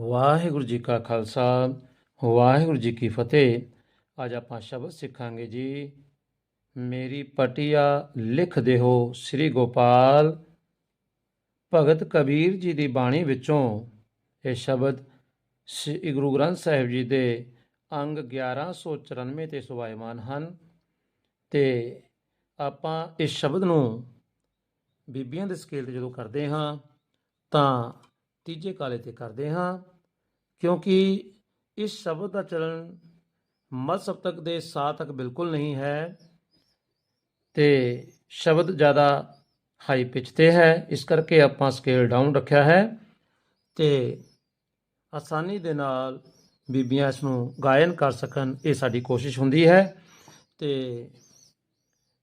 ਵਾਹਿਗੁਰੂ ਜੀ ਕਾ ਖਾਲਸਾ, ਵਾਹਿਗੁਰੂ ਜੀ ਕੀ ਫਤਿਹ। ਅੱਜ ਆਪਾਂ ਸ਼ਬਦ ਸਿੱਖਾਂਗੇ ਜੀ। ਮੇਰੀ ਪਟੀਆ ਲਿਖ ਦਿਓ ਸ੍ਰੀ ਗੋਪਾਲ। ਭਗਤ ਕਬੀਰ ਜੀ ਦੀ ਬਾਣੀ ਵਿੱਚੋਂ ਇਹ ਸ਼ਬਦ ਸ੍ਰੀ ਗੁਰੂ ਗ੍ਰੰਥ ਸਾਹਿਬ ਜੀ ਦੇ ਅੰਗ 1194 ਤੇ ਸੁਭਾਇਮਾਨ ਹਨ। ਤੇ ਆਪਾਂ ਇਸ ਸ਼ਬਦ ਨੂੰ ਬੀਬੀਆਂ ਦੇ ਸਕੇਲ ਤੇ ਜਦੋਂ ਕਰਦੇ ਹਾਂ, ਤਾਂ ਤੀਜੇ ਕਾਲੇ ਤੇ ਕਰਦੇ ਹਾਂ। ਕਿਉਂਕਿ ਇਸ ਸ਼ਬਦ ਦਾ ਚਲਨ ਮੱਧ ਤੱਕ ਦੇ ਸਾ ਤੱਕ ਬਿਲਕੁਲ ਨਹੀਂ ਹੈ ਤੇ ਸ਼ਬਦ ਜ਼ਿਆਦਾ ਹਾਈ ਪਿਚ ਤੇ ਹੈ, ਇਸ ਕਰਕੇ ਆਪਾਂ ਸਕੇਲ ਡਾਊਨ ਰੱਖਿਆ ਹੈ ਤੇ ਆਸਾਨੀ ਦੇ ਨਾਲ ਬੀਬੀਆਂ ਇਸ ਨੂੰ ਗਾਇਨ ਕਰ ਸਕਣ, ਇਹ ਸਾਡੀ ਕੋਸ਼ਿਸ਼ ਹੁੰਦੀ ਹੈ ਤੇ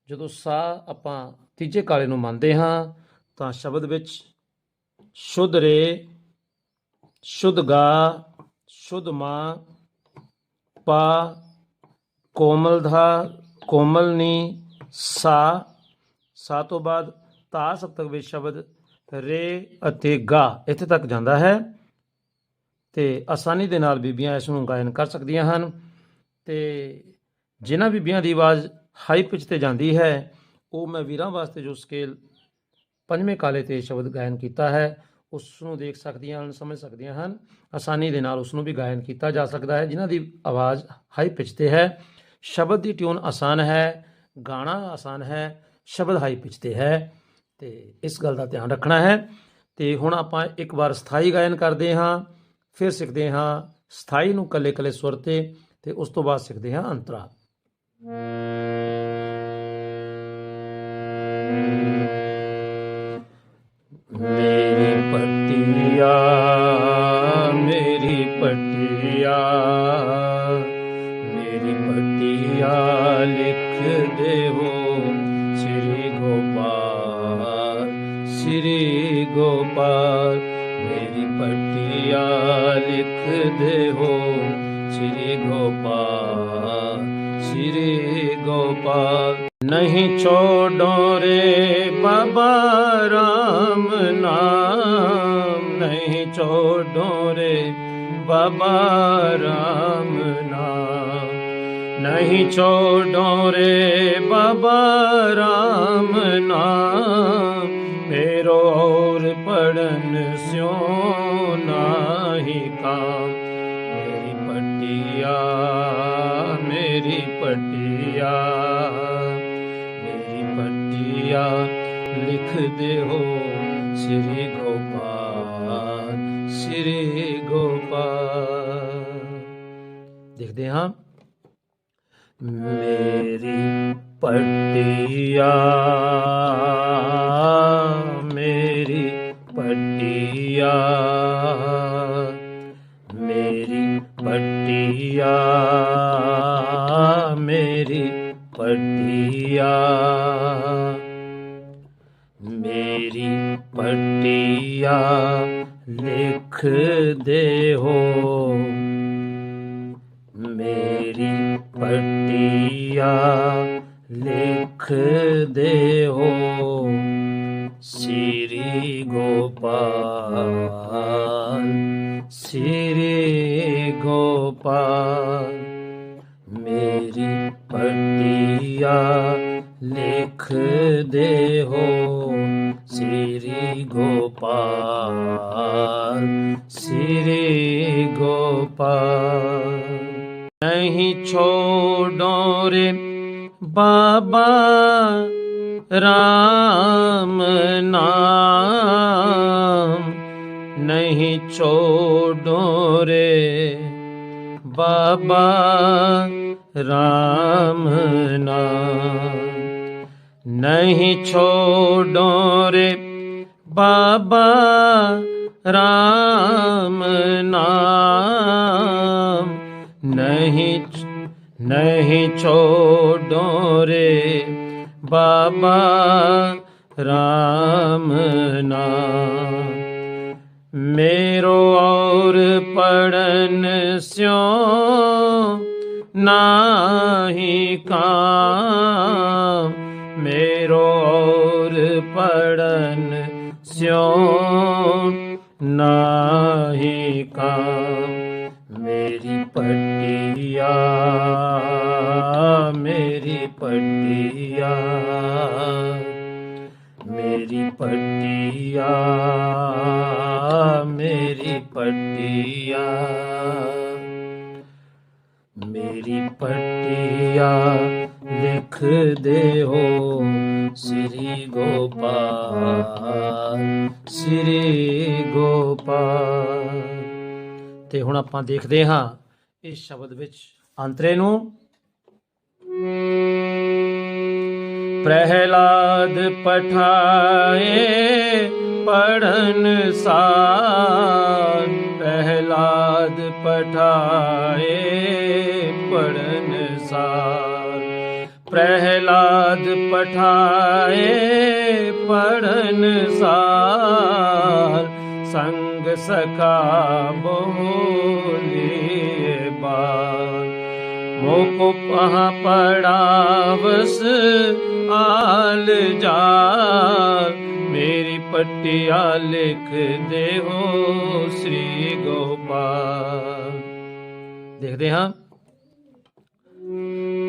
ਜਦੋਂ ਸਾ ਆਪਾਂ ਤੀਜੇ ਕਾਲੇ ਨੂੰ ਮੰਨਦੇ ਹਾਂ, ਤਾਂ ਸ਼ਬਦ ਵਿੱਚ ਸ਼ੁੱਧ ਰੇ, ਸ਼ੁੱਧ ਗਾ ਸ਼ੁੱਧ ਮਾਂ ਪਾ ਕੋਮਲ ਕੋਮਲਧਾ ਕੋਮਲਨੀ ਸਾ ਸਾ ਤੋਂ ਬਾਅਦ ਤਾ ਸਪਤਕ ਵਿੱਚ ਸ਼ਬਦ ਰੇ ਅਤੇ ਗਾ ਇੱਥੇ ਤੱਕ ਜਾਂਦਾ ਹੈ ਤੇ ਆਸਾਨੀ ਦੇ ਨਾਲ ਬੀਬੀਆਂ ਇਸ ਨੂੰ ਗਾਇਨ ਕਰ ਸਕਦੀਆਂ ਹਨ ਤੇ ਜਿਨ੍ਹਾਂ ਬੀਬੀਆਂ ਦੀ ਆਵਾਜ਼ ਹਾਈ ਪਿਚ ਤੇ ਜਾਂਦੀ ਹੈ, ਉਹ ਮੈਂ ਵੀਰਾਂ ਵਾਸਤੇ ਜੋ ਸਕੇਲ ਪੰਜਵੇਂ ਕਾਲੇ ਤੇ ਸ਼ਬਦ ਗਾਇਨ ਕੀਤਾ ਹੈ ਉਸ ਨੂੰ ਦੇਖ ਸਕਦੀਆਂ ਹਨ, ਸਮਝ ਸਕਦੀਆਂ ਹਨ। ਆਸਾਨੀ ਦੇ ਨਾਲ ਉਸ ਨੂੰ ਵੀ ਗਾਇਨ ਕੀਤਾ ਜਾ ਸਕਦਾ ਹੈ, ਜਿਨ੍ਹਾਂ ਦੀ ਆਵਾਜ਼ ਹਾਈ ਪਿਚ ਤੇ ਹੈ। ਸ਼ਬਦ ਦੀ ਟਿਊਨ ਆਸਾਨ ਹੈ, ਗਾਣਾ ਆਸਾਨ ਹੈ, ਸ਼ਬਦ ਹਾਈ ਪਿਚ ਤੇ ਹੈ ਤੇ ਇਸ ਗੱਲ ਦਾ ਧਿਆਨ ਰੱਖਣਾ ਹੈ। ਤੇ ਹੁਣ ਆਪਾਂ ਇੱਕ ਵਾਰ ਸਥਾਈ ਗਾਇਨ ਕਰਦੇ ਹਾਂ, ਫਿਰ ਸਿੱਖਦੇ ਹਾਂ ਸਥਾਈ ਨੂੰ ਕੱਲੇ ਕੱਲੇ ਸੁਰ ਤੇ ਤੇ ਉਸ ਤੋਂ ਬਾਅਦ ਸਿੱਖਦੇ ਹਾਂ ਅੰਤਰਾ ਲਿਖ ਦੇਵੋ ਸ੍ਰੀ ਗੋਪਾਲ ਸ੍ਰੀ ਗੋਪਾਲ, ਮੇਰੀ ਪਟਿਆ ਲਿਖ ਦੇਵੋ ਸ੍ਰੀ ਗੋਪਾਲ ਸ੍ਰੀ ਗੋਪਾਲ। ਨਹੀਂ ਛੋੜੋ ਰੇ ਬਾਬਾ ਰਾਮ ਨਾਮ, ਨਹੀਂ ਛੋੜੋ ਰੇ ਬਾਬਾ ਰਾਮ ਨਹੀਂ ਛੋੜੋ ਰੇ ਬਾਬਾ ਰਾਮ ਨਾਮ ਮੇਰੋ ਔਰ ਪੜਨ ਸਿਓ ਨਾਹੀ ਕਾਮ। ਮੇਰੀ ਪਟਿਆ ਮੇਰੀ ਪਟਿਆ ਮੇਰੀ ਪਟਿਆ, ਲਿਖ ਦਿਓ ਸ੍ਰੀ ਗੋਪਾਲ ਸ੍ਰੀ ਗੋਪਾਲ। ਦੇਖਦੇ ਹਾਂ। ਮੇਰੀ ਪਟਿਆ ਮੇਰੀ ਪਟਿਆ ਮੇਰੀ ਪਟਿਆ ਮੇਰੀ ਪਟਿਆ ਮੇਰੀ ਪਟਿਆ ਲਿਖ ਦੇ ਹੋ ਮੇਰੀ ਪਟਿਆ ਲਿਖ ਦੇਹੋ ਸ੍ਰੀ ਗੋਪਾਲ ਸ੍ਰੀ ਗੋਪਾਲ ਮੇਰੀ ਪਟਿਆ ਲਿਖ ਦੇਹੋ ਸ੍ਰੀ ਗੋਪਾਲ ਸ੍ਰੀ ਗੋਪਾਲ ਨਹੀਂ ਛੋੜੋ ਰੇ ਬਾਬਾ ਰਾਮ ਨਾਮ ਨਹੀਂ ਛੋੜੋ ਰੇ ਬਾਬਾ ਰਾਮ ਨਾਮ ਨਹੀਂ ਛੋੜੋ ਰੇ ਬਾਬਾ ਰਾਮ ਨਾਮ ਨਹੀਂ ਨਹੀਂ ਛੋੜੋ ਰੇ। ਬਾਬਾ ਰਾਮ ਨਾਮ। ਮੇਰੋ ਔਰ ਪੜਨ ਸਿਓ ਨਾਹੀ ਕਾਮ। ਮੇਰੋ ਔਰ ਪੜਨ ਸਿਓ ਨਾਹੀ ਕਾਮ। ਪੱਟੀਆ, ਮੇਰੀ ਪੱਟੀਆ ਮੇਰੀ ਪੱਟੀਆ ਮੇਰੀ ਪੱਟੀਆ ਮੇਰੀ ਪੱਟੀਆ ਲਿਖ ਦੇ ਹੋ ਸ੍ਰੀ ਗੋਪਾਲ ਸ੍ਰੀ ਗੋਪਾਲ। ਤੇ ਹੁਣ ਆਪਾਂ ਦੇਖਦੇ ਹਾਂ ਇਸ ਸ਼ਬਦ ਵਿੱਚ ਅੰਤਰੇ ਨੂੰ ਪ੍ਰਹਿਲਾਦ ਪਠਾਏ ਪੜਨ ਸਾਰ, ਪ੍ਰਹਿਲਾਦ ਪਠਾਏ ਪੜਨ ਸਾਰ, ਪ੍ਰਹਿਲਾਦ ਪਠਾਏ ਪੜਨ ਸਾਰ, ਸੰਗ ਸਖਾ ਬੋਲੇ ਮੋਕੋ ਪਹਾ ਪੜਾਵਸ ਆਲ ਜਾਲ। ਮੇਰੀ ਪਟਿਆ ਲਿਖ ਦੇਹੋ ਸ੍ਰੀ ਗੋਪਾਲ। ਦੇਖਦੇ ਹਾਂ।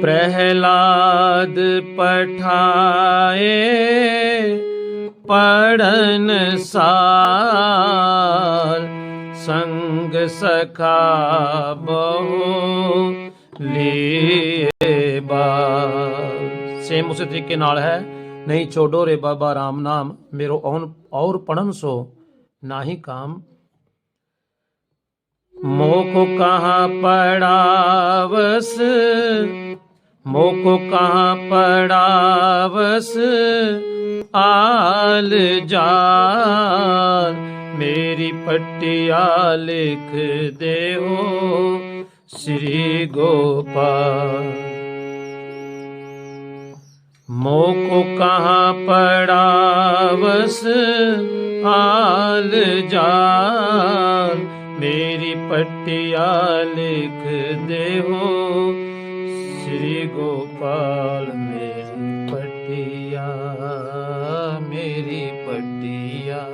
ਪ੍ਰਹਿਲਾਦ ਪਠਾਏ ਪੜਨ ਸਾਰ ਸੰਗ ਸਖਾ ਬਹੁ ਲੇ ਬਾ ਸੇਮ ਉਸੇ ਤਰੀਕੇ ਨਾਲ ਹੈ। ਨਹੀਂ ਛੋਡੋ ਰੇ ਬਾਬਾ ਰਾਮ ਨਾਮ, ਮੇਰੋ ਔਨ ਔਰ ਪੜਨ ਸੋ, ਨਾਹੀ ਕਾਮ। ਮੋਕੋ ਕਹਾ ਪੜਾਵਸ ਮੋਕੋ ਕਹਾ ਪੜਾਵਸ, ਆਲ ਜਾਨ ਮੇਰੀ ਪੱਟੀ ਆ ਲਿਖ ਦੇਹੋ। ਸ੍ਰੀ ਗੋਪਾਲ। ਮੋਕੋ ਕਹਾ ਪੜਾਵਸ, ਆਲ ਜਾਰ ਮੇਰੀ ਪਟਿਆ ਲਿਖ ਦੇਹੋ, ਸ੍ਰੀ ਗੋਪਾਲ, ਮੇਰੀ ਪਟਿਆ ਮੇਰੀ ਪਟਿਆ।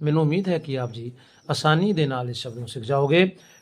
ਮੈਨੂੰ ਉਮੀਦ ਹੈ ਕਿ ਆਪ ਜੀ ਆਸਾਨੀ ਦੇ ਨਾਲ ਇਸ ਸ਼ਬਦ ਨੂੰ ਸਿੱਖ ਜਾਓਗੇ।